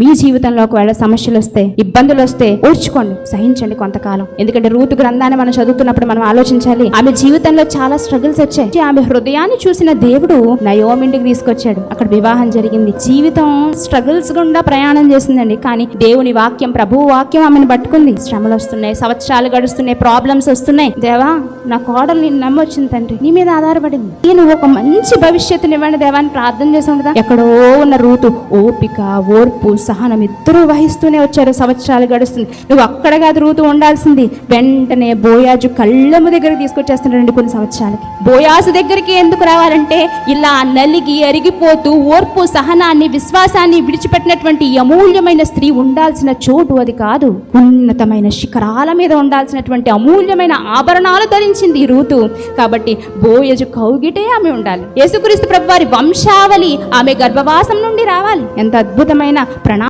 మీ జీవితంలో ఒకవేళ సమస్యలు వస్తే ఇబ్బందులు వస్తే ఓర్చుకోండి సహించండి కొంతకాలం. ఎందుకంటే రూతు గ్రంథాన్ని మనం చదువుతున్నప్పుడు మనం ఆలోచించాలి ఆమె జీవితంలో చాలా స్ట్రగుల్స్ వచ్చాయి. ఆమె హృదయాన్ని చూసిన దేవుడు నయోమింటికి తీసుకొచ్చాడు. అక్కడ వివాహం జరిగింది. జీవితం స్ట్రగుల్స్ గుండా ప్రయాణం చేసిందండి. కానీ దేవుని వాక్యం ప్రభు వాక్యం ఆమెను పట్టుకుంది. శ్రమలు వస్తున్నాయి సంవత్సరాలు గడుస్తున్నాయి ప్రాబ్లమ్స్ వస్తున్నాయి. దేవా నా కోడలు నేను నమ్మొచ్చింది తండ్రి. నీ మీద ఆధారపడింది. నేను ఒక మంచి భవిష్యత్తునివ్వండి దేవాన్ని ప్రార్థన చేసాం కదా ఎక్కడో ఉన్న రూతు ఓపిక ఓర్పు సహనం ఇద్దరూ వహిస్తూనే వచ్చారు. సంవత్సరాలు గడుస్తుంది. నువ్వు అక్కడ కాదు రూతు ఉండాల్సింది. వెంటనే బోయాజు కళ్ళము దగ్గరికి తీసుకొచ్చేస్తున్నాడు కొన్ని సంవత్సరాలకి. బోయాజు దగ్గరికి ఎందుకు రావాలంటే ఇలా నలిగి అరిగిపోతూ ఓర్పు సహనాన్ని విశ్వాసాన్ని విడిచిపెట్టినటువంటి అమూల్యమైన స్త్రీ ఉండాల్సిన చోటు అది కాదు. ఉన్నతమైన శిఖరాల మీద ఉండాల్సినటువంటి అమూల్యమైన ఆభరణాలు ధరించింది ఈ రూతు. కాబట్టి బోయజు కౌగిటే ఆమె ఉండాలి. యేసుక్రీస్తు ప్రభు వారి వంశావళి ఆమె గర్భవాసం నుండి రావాలి. ఎంత అద్భుతమైన